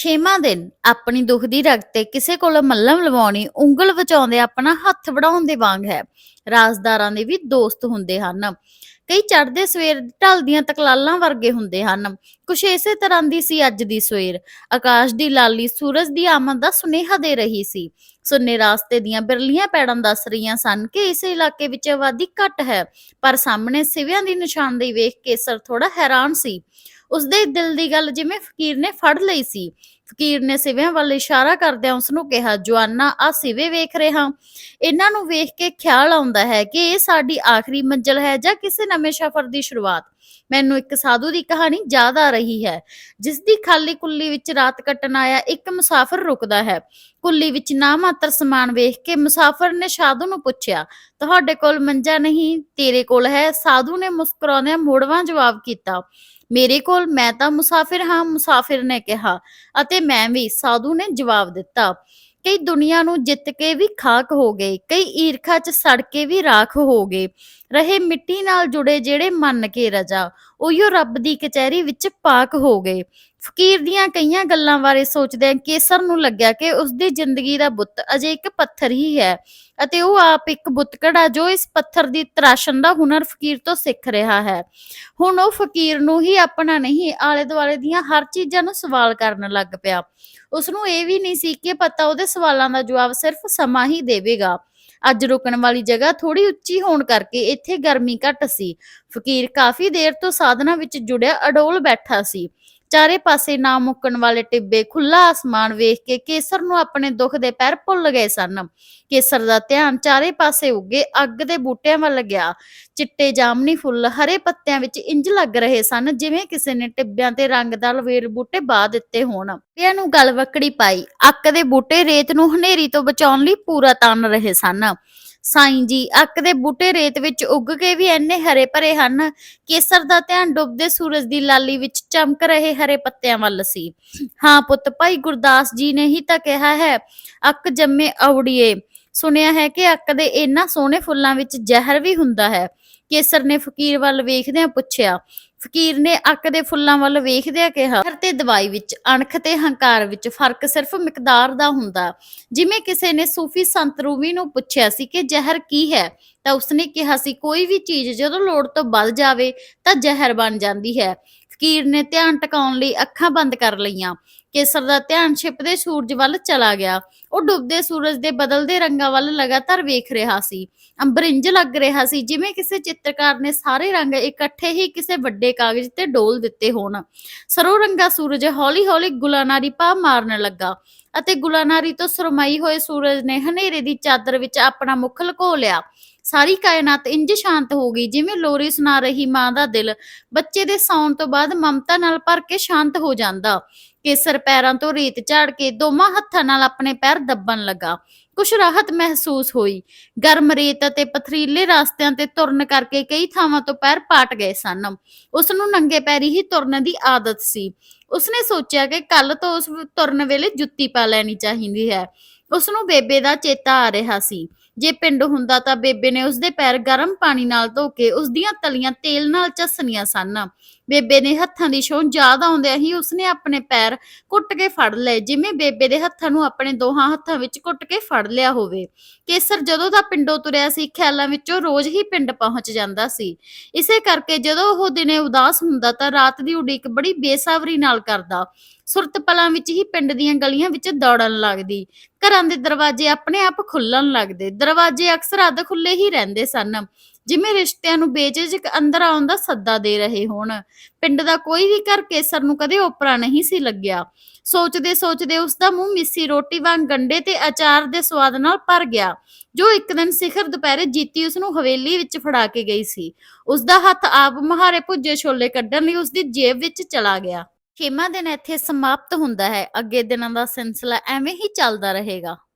ਛੇਵਾਂ ਦਿਨ ਆਪਣੀ ਦੁਖਦੀ ਰਗ ਤੇ ਕਿਸੇ ਕੋਲ ਮੱਲਮ ਲਵਾਉਣੀ, ਉਂਗਲ ਵਜਾਉਂਦੇ ਆਪਣਾ ਹੱਥ ਵੜਾਉਣ ਦੇ ਵਾਂਗ ਹੈ। ਰਾਜ਼ਦਾਰਾਂ ਦੇ ਵੀ ਦੋਸਤ ਹੁੰਦੇ ਹਨ। ਕਈ ਚੜ੍ਹਦੇ ਸਵੇਰ ਢਲਦੀਆਂ ਤਕਲਾਲਾਂ ਵਰਗੇ ਹੁੰਦੇ ਹਨ। ਕੁਛ ਇਸੇ ਤਰ੍ਹਾਂ ਦੀ ਸੀ ਅੱਜ ਦੀ ਸਵੇਰ। ਆਕਾਸ਼ ਦੀ ਲਾਲੀ ਸੂਰਜ ਦੀ ਆਮਦ ਦਾ ਸੁਨੇਹਾ ਦੇ ਰਹੀ ਸੀ। ਸੁੰਨੇ ਰਾਸਤੇ ਦੀਆਂ ਬਿਰਲੀਆਂ ਪੈੜਾਂ ਦੱਸ ਰਹੀਆਂ ਸਨ ਕਿ ਇਸ ਇਲਾਕੇ ਵਿੱਚ ਆਬਾਦੀ ਘੱਟ ਹੈ, ਪਰ ਸਾਹਮਣੇ ਸਿਵਿਆਂ ਦੀ ਨਿਸ਼ਾਨਦੇਹੀ ਵੇਖ ਕੇ ਸਰ ਥੋੜਾ ਹੈਰਾਨ ਸੀ। ਉਸਦੇ ਦਿਲ ਦੀ ਗੱਲ ਜਿਵੇਂ ਫਕੀਰ ਨੇ ਫੜ ਲਈ ਸੀ। ਫਕੀਰ ਨੇ ਸਿਵਿਆਂ ਵੱਲ ਇਸ਼ਾਰਾ ਕਰਦਿਆਂ ਉਸ ਨੂੰ ਕਿਹਾ, ਜਵਾਨਾ, ਆ ਸਿਵੇ ਵੇਖ ਰਿਹਾ। ਇਹਨਾਂ ਨੂੰ ਵੇਖ ਕੇ ਖਿਆਲ ਆਉਂਦਾ ਹੈ ਕਿ ਇਹ ਸਾਡੀ ਆਖਰੀ ਮੰਜ਼ਲ ਹੈ ਜਾਂ ਕਿਸੇ ਨਵੇਂ ਸਫ਼ਰ ਦੀ ਸ਼ੁਰੂਆਤ। ਮੈਨੂੰ ਇੱਕ ਸਾਧੂ ਦੀ ਕਹਾਣੀ ਯਾਦ ਆ ਰਹੀ ਹੈ ਜਿਸ ਦੀ ਖਾਲੀ ਕੁੱਲੀ ਵਿੱਚ ਰਾਤ ਕੱਟਣ ਆਇਆ ਇੱਕ ਮੁਸਾਫਰ ਰੁਕਦਾ ਹੈ। ਕੁੱਲੀ ਵਿੱਚ ਨਾ ਮਾਤਰ ਸਮਾਨ ਵੇਖ ਕੇ ਮੁਸਾਫਰ ਨੇ ਸਾਧੂ ਨੂੰ ਪੁੱਛਿਆ, ਤੁਹਾਡੇ ਕੋਲ ਮੰਜਾ ਨਹੀਂ? ਤੇਰੇ ਕੋਲ ਹੈ? ਸਾਧੂ ਨੇ ਮੁਸਕਰਾਉਂਦਿਆਂ ਮੋੜਵਾਂ ਜਵਾਬ ਕੀਤਾ, ਮੇਰੇ ਕੋਲ, ਮੈਂ ਤਾਂ ਮੁਸਾਫਿਰ ਹਾਂ, ਮੁਸਾਫਿਰ ਨੇ ਕਿਹਾ, ਅਤੇ ਮੈਂ ਵੀ, ਸਾਧੂ ਨੇ ਜਵਾਬ ਦਿੱਤਾ। ਕਈ ਦੁਨੀਆ ਨੂੰ ਜਿੱਤ ਕੇ ਵੀ ਖਾਕ ਹੋ ਗਏ, ਕਈ ਈਰਖਾ 'ਚ ਸੜ ਕੇ ਵੀ ਰਾਖ ਹੋ ਗਏ। ਰਹੇ ਮਿੱਟੀ ਨਾਲ ਜੁੜੇ ਜਿਹੜੇ ਮੰਨ ਕੇ ਰਜਾ ਉਹੀਓ ਰੱਬ ਦੀ ਕਚਹਿਰੀ ਵਿੱਚ ਪਾਕ ਹੋ ਗਏ। ਫਕੀਰ ਦੀਆਂ ਕਈਆਂ ਗੱਲਾਂ ਬਾਰੇ ਸੋਚਦਿਆਂ ਕੇਸਰ ਨੂੰ ਲੱਗਿਆ ਕਿ ਉਸ ਦੀ ਜ਼ਿੰਦਗੀ ਦਾ ਬੁੱਤ ਅਜੇ ਇੱਕ ਪੱਥਰ ਹੀ ਹੈ ਅਤੇ ਉਹ ਆਪ ਇੱਕ ਬੁੱਤਕੜਾ ਜੋ ਇਸ ਪੱਥਰ ਦੀ ਤਰਾਸ਼ਣ ਦਾ ਹੁਨਰ ਫਕੀਰ ਤੋਂ ਸਿੱਖ ਰਿਹਾ ਹੈ। ਹੁਣ ਉਹ ਫਕੀਰ ਨੂੰ ਹੀ ਆਪਣਾ ਨਹੀਂ ਆਲੇ ਦੁਆਲੇ ਦੀਆਂ ਹਰ ਚੀਜ਼ਾਂ ਨੂੰ ਸਵਾਲ ਕਰਨ ਲੱਗ ਪਿਆ। ਉਸ ਨੂੰ ਇਹ ਵੀ ਨਹੀਂ ਸੀ ਕਿ ਪਤਾ ਉਹਦੇ ਸਵਾਲਾਂ ਦਾ ਜਵਾਬ ਸਿਰਫ ਸਮਾਂ ਹੀ ਦੇਵੇਗਾ। ਅੱਜ ਰੁਕਣ ਵਾਲੀ ਜਗ੍ਹਾ ਥੋੜੀ ਉੱਚੀ ਹੋਣ ਕਰਕੇ ਇੱਥੇ ਗਰਮੀ ਘੱਟ ਸੀ। ਫਕੀਰ ਕਾਫੀ ਦੇਰ ਤੋਂ ਸਾਧਨਾ ਵਿੱਚ ਜੁੜਿਆ ਅਡੋਲ ਬੈਠਾ ਸੀ। ਚਾਰੇ ਪਾਸੇ ਨਾ ਮੁੱਕਣ ਵਾਲੇ ਟਿੱਬੇ ਖੁੱਲਾ ਆਸਮਾਨ ਵੇਖ ਕੇ ਕੇਸਰ ਨੂੰ ਆਪਣੇ ਦੁੱਖ ਦੇ ਪੈਰ ਭੁੱਲ ਗਏ ਸਨ। ਕੇਸਰ ਦਾ ਧਿਆਨ ਚਾਰੇ ਪਾਸੇ ਉੱਗੇ ਅੱਗ ਦੇ ਬੂਟਿਆਂ ਵੱਲ ਗਿਆ। ਚਿੱਟੇ ਜਾਮਨੀ ਫੁੱਲ ਹਰੇ ਪੱਤਿਆਂ ਵਿੱਚ ਇੰਜ ਲੱਗ ਰਹੇ ਸਨ ਜਿਵੇਂ ਕਿਸੇ ਨੇ ਟਿੱਬਿਆਂ ਤੇ ਰੰਗਦਾਰ ਲਵੇਰ ਬੂਟੇ ਬਾ ਦਿੱਤੇ ਹੋਣ। ਪਿਆਂ ਨੂੰ ਗਲ ਵਕੜੀ ਪਾਈ। ਅੱਕ ਦੇ ਬੂਟੇ ਰੇਤ ਨੂੰ ਹਨੇਰੀ ਤੋਂ ਬਚਾਉਣ ਲਈ ਪੂਰਾ ਤਨ ਰਹੇ ਸਨ। ਸਾਈਂ ਜੀ, ਅੱਕ ਦੇ ਬੂਟੇ ਰੇਤ ਵਿੱਚ ਉੱਗ ਕੇ ਵੀ ਇੰਨੇ ਹਰੇ ਭਰੇ ਹਨ ਕੇਸਰ ਦਾ ਧਿਆਨ ਡੁੱਬਦੇ ਸੂਰਜ ਦੀ ਲਾਲੀ ਵਿੱਚ ਚਮਕ ਰਹੇ ਹਰੇ ਪੱਤਿਆਂ ਵੱਲ ਸੀ। ਹਾਂ ਪੁੱਤ, ਭਾਈ ਗੁਰਦਾਸ ਜੀ ਨੇ ਹੀ ਤਾਂ ਕਿਹਾ ਹੈ, ਅੱਕ ਜੰਮੇ ਔੜੀਏ ਸੁਣਿਆ ਹੈ ਕਿ ਅੱਕ ਦੇ ਇਹਨਾਂ ਸੋਹਣੇ ਫੁੱਲਾਂ ਵਿੱਚ ਜ਼ਹਿਰ ਵੀ ਹੁੰਦਾ ਹੈ। ਕੇਸਰ ਨੇ ਫਕੀਰ ਵੱਲ ਵੇਖਦਿਆਂ ਪੁੱਛਿਆ, ਫਕੀਰ ਨੇ ਅੱਕ ਦੇ ਫੁੱਲਾਂ ਵੱਲ ਵੇਖਦਿਆਂ ਕਿਹਾ ਜ਼ਹਿਰ ਤੇ ਦਵਾਈ ਵਿੱਚ, ਅਣਖ ਤੇ ਹੰਕਾਰ ਵਿੱਚ ਫ਼ਰਕ ਸਿਰਫ ਮਿਕਦਾਰ ਦਾ ਹੁੰਦਾ। ਜਿਵੇਂ ਕਿਸੇ ਨੇ ਸੂਫੀ ਸੰਤ ਰੂਮੀ ਨੂੰ ਪੁੱਛਿਆ ਸੀ ਕਿ ਜ਼ਹਿਰ ਕੀ ਹੈ, ਤਾਂ ਉਸਨੇ ਕਿਹਾ ਸੀ, ਕੋਈ ਵੀ ਚੀਜ਼ ਜਦੋਂ ਲੋੜ ਤੋਂ ਵੱਧ ਜਾਵੇ, ਤਾਂ ਜ਼ਹਿਰ ਬਣ ਜਾਂਦੀ ਹੈ। ਫਕੀਰ ਨੇ ਧਿਆਨ ਟਿਕਾਉਣ ਲਈ ਅੱਖਾਂ ਬੰਦ ਕਰ ਲਈਆਂ। ਕੇਸਰ ਦਾ ਧਿਆਨ ਛਿਪਦੇ ਸੂਰਜ ਵੱਲ ਚਲਾ ਗਿਆ। ਉਹ ਡੁੱਬਦੇ ਸੂਰਜ ਦੇ ਬਦਲਦੇ ਰੰਗਾਂ ਵੱਲ ਲਗਾਤਾਰ ਵੇਖ ਰਿਹਾ ਸੀ। ਅੰਬਰਿੰਜ ਲੱਗ ਰਿਹਾ ਸੀ, ਜਿਵੇਂ ਕਿਸੇ ਚਿੱਤਰਕਾਰ ਨੇ ਸਾਰੇ ਰੰਗ ਇਕੱਠੇ ਹੀ ਕਿਸੇ ਵੱਡੇ ਕਾਗਜ਼ ਤੇ ਡੋਲ ਦਿੱਤੇ ਹੋਣ। ਸਰੋ ਰੰਗਾ ਸੂਰਜ ਹੌਲੀ-ਹੌਲੀ ਗੁਲਾਨਾਰੀ ਪਾ ਮਾਰਨ ਲੱਗਾ ਅਤੇ ਗੁਲਾਨਾਰੀ ਤੋਂ ਸਰਮਾਈ ਹੋਏ ਸੂਰਜ ਨੇ ਹਨੇਰੇ ਦੀ ਚਾਦਰ ਵਿੱਚ ਆਪਣਾ ਮੁਖ ਲੁਕੋ ਲਿਆ। ਸਾਰੀ ਕਾਇਨਾਤ ਇੰਜ ਸ਼ਾਂਤ ਹੋ ਗਈ ਜਿਵੇਂ ਲੋਰੀ ਸੁਣਾ ਰਹੀ ਮਾਂ ਦਾ ਦਿਲ। ਬੱਚੇ ਦੇ ਸੌਣ ਤੋਂ ਬਾਅਦ ਮਮਤਾ ਨਾਲ ਭਰ ਕੇ ਸ਼ਾਂਤ ਹੋ ਜਾਂਦਾ। ਕੇਸਰ ਪੈਰਾਂ ਤੋਂ ਰੇਤ ਝਾੜ ਕੇ ਦੋਵਾਂ ਹੱਥਾਂ ਨਾਲ ਆਪਣੇ ਪੈਰ ਦੱਬਣ ਲੱਗਾ। ਕੁਛ ਰਾਹਤ ਮਹਿਸੂਸ ਹੋਈ। ਗਰਮ ਰੇਤ ਅਤੇ ਪਥਰੀਲੇ ਰਸਤਿਆਂ ਤੇ ਤੁਰਨ ਕਰਕੇ ਕਈ ਥਾਵਾਂ ਤੋਂ ਪੈਰ ਪਾਟ ਗਏ ਸਨ। ਉਸ ਨੂੰ ਨੰਗੇ ਪੈਰੀ ਹੀ ਤੁਰਨ ਦੀ ਆਦਤ ਸੀ। ਉਸਨੇ ਸੋਚਿਆ ਕਿ ਕੱਲ ਤੋਂ ਉਸ ਤੁਰਨ ਵੇਲੇ ਜੁੱਤੀ ਪਾ ਲੈਣੀ ਚਾਹੀਦੀ ਹੈ। ਉਸ ਨੂੰ ਬੇਬੇ ਦਾ ਚੇਤਾ ਆ ਰਿਹਾ ਸੀ। ਜੇ ਪਿੰਡ ਹੁੰਦਾ ਤਾਂ ਬੇਬੇ ਨੇ ਉਸਦੇ ਪੈਰ ਗਰਮ ਪਾਣੀ ਨਾਲ ਧੋ ਕੇ ਉਸਦੀਆਂ ਤਲੀਆਂ ਤੇਲ ਨਾਲ ਝੱਸਣੀਆਂ ਸਨ। ਬੇਬੇ ਦੇ ਹੱਥਾਂ ਦੀ ਛੋਹ ਯਾਦ ਆਉਂਦਿਆਂ ਹੀ ਉਸਨੇ ਆਪਣੇ ਪੈਰ ਕੁੱਟ ਕੇ ਫੜ ਲਏ, ਜਿਵੇਂ ਬੇਬੇ ਦੇ ਹੱਥਾਂ ਨੂੰ ਆਪਣੇ ਦੋਹਾਂ ਹੱਥਾਂ ਵਿੱਚ ਕੁੱਟ ਕੇ ਫੜ ਲਿਆ ਹੋਵੇ। ਕੇਸਰ ਜਦੋਂ ਦਾ ਪਿੰਡੋਂ ਤੁਰਿਆ ਸੀ, ਖਿਆਲਾਂ ਵਿੱਚੋਂ ਰੋਜ਼ ਹੀ ਪਿੰਡ ਪਹੁੰਚ ਜਾਂਦਾ ਸੀ। ਇਸੇ ਕਰਕੇ ਜਦੋਂ ਉਹ ਦਿਨੇ ਉਦਾਸ ਹੁੰਦਾ ਤਾਂ ਰਾਤ ਦੀ ਉਡੀਕ ਬੜੀ ਬੇਸਬਰੀ ਨਾਲ ਕਰਦਾ। ਸੁਰਤ ਪਲਾਂ ਵਿੱਚ ਹੀ ਪਿੰਡ ਦੀਆਂ ਗਲੀਆਂ ਵਿੱਚ ਦੌੜਨ ਲੱਗਦੀ। ਘਰਾਂ ਦੇ ਦਰਵਾਜ਼ੇ ਆਪਣੇ ਆਪ ਖੁੱਲਣ ਲੱਗਦੇ। ਦਰਵਾਜ਼ੇ ਅਕਸਰ ਅੱਧ ਖੁੱਲੇ ਹੀ ਰਹਿੰਦੇ ਸਨ। ਜਿਵੇਂ ਰਿਸ਼ਤਿਆਂ ਨੂੰ ਬੇਝਿਜਕ ਅੰਦਰ ਆਉਣ ਦਾ ਸੱਦਾ ਦੇ ਰਹੇ ਹੋਣ। ਪਿੰਡ ਦਾ ਕੋਈ ਵੀ ਘਰ ਕੇਸਰ ਨੂੰ ਕਦੇ ਓਪਰਾ ਨਹੀਂ ਸੀ ਲੱਗਿਆ। ਸੋਚਦੇ ਸੋਚਦੇ ਉਸ ਦਾ ਮੂੰਹ ਮਿੱਸੀ ਰੋਟੀ ਵਾਂਗ ਗੰਡੇ ਤੇ ਅਚਾਰ ਦੇ ਸਵਾਦ ਨਾਲ ਭਰ ਗਿਆ, ਜੋ ਇੱਕ ਦਿਨ ਸਿਖਰ ਦੁਪਹਿਰੇ ਜੀਤੀ ਉਸ ਨੂੰ ਹਵੇਲੀ ਵਿੱਚ ਫੜਾ ਕੇ ਗਈ ਸੀ। ਉਸ ਦਾ ਹੱਥ ਆਪ ਮਹਾਰੇ ਭੁੱਜੇ ਛੋਲੇ ਕੱਢਣ ਲਈ ਉਸ ਦੀ ਜੇਬ ਵਿੱਚ ਚਲਾ ਗਿਆ। ਛੇਵਾਂ ਦਿਨ ਇੱਥੇ ਸਮਾਪਤ ਹੁੰਦਾ ਹੈ। ਅੱਗੇ ਦਿਨਾਂ ਦਾ ਸਿਲਸਿਲਾ ਐਵੇਂ ਹੀ ਚੱਲਦਾ ਰਹੇਗਾ।